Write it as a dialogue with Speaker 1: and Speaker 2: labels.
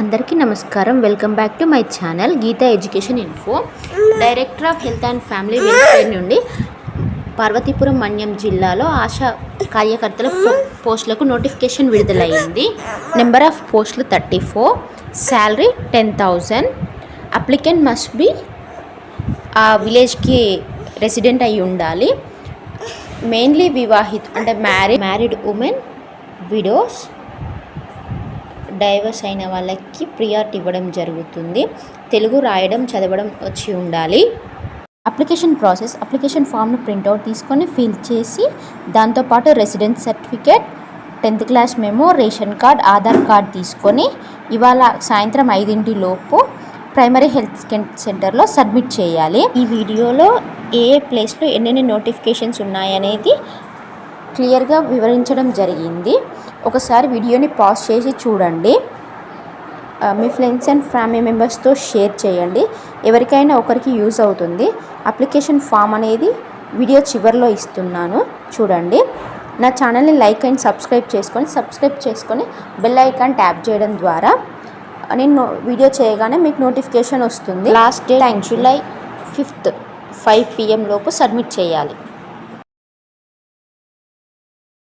Speaker 1: అందరికీ నమస్కారం. Welcome back to my channel Geetha education info director of health and family welfare నుండి పార్వతీపురం మన్యం జిల్లాలో ఆశా కార్యకర్తల పోస్టులకు నోటిఫికేషన్ విడుదలైంది. నెంబర్ ఆఫ్ పోస్టులు thirty four salary ten thousand applicant must be ఆ విలేజ్కి రెసిడెంట్ అయి ఉండాలి. మెయిన్లీ వివాహిత్ అంటే marry married women widows divorce అయిన వాళ్ళకి ప్రియారిటీ ఇవ్వడం జరుగుతుంది. తెలుగు రాయడం చదవడం వచ్చి ఉండాలి. అప్లికేషన్ ప్రాసెస్ అప్లికేషన్ ఫామ్ను ప్రింట్అవుట్ తీసుకొని ఫిల్ చేసి దాంతోపాటు residence certificate tenth class memo ration card Aadhaar card తీసుకొని ఇవాళ సాయంత్రం ఐదింటి లోపు ప్రైమరీ హెల్త్ సెంటర్లో సబ్మిట్ చేయాలి. ఈ వీడియోలో ఏ ఏ ప్లేస్లో ఎన్నెన్ని నోటిఫికేషన్స్ ఉన్నాయనేది క్లియర్గా వివరించడం జరిగింది. ఒకసారి వీడియోని పాజ్ చేసి చూడండి. మీ ఫ్రెండ్స్ అండ్ ఫ్యామిలీ మెంబర్స్తో షేర్ చేయండి. ఎవరికైనా ఒకరికి యూజ్ అవుతుంది. అప్లికేషన్ ఫామ్ అనేది వీడియో చివరిలో ఇస్తున్నాను. చూడండి. నా ఛానల్ని లైక్ అండ్ సబ్స్క్రైబ్ చేసుకొని సబ్స్క్రైబ్ చేసుకొని బెల్ ఐకాన్ ట్యాప్ చేయడం ద్వారా నేను వీడియో చేయగానే మీకు నోటిఫికేషన్ వస్తుంది. Last date July fifth five PM లోపు సబ్మిట్ చేయాలి.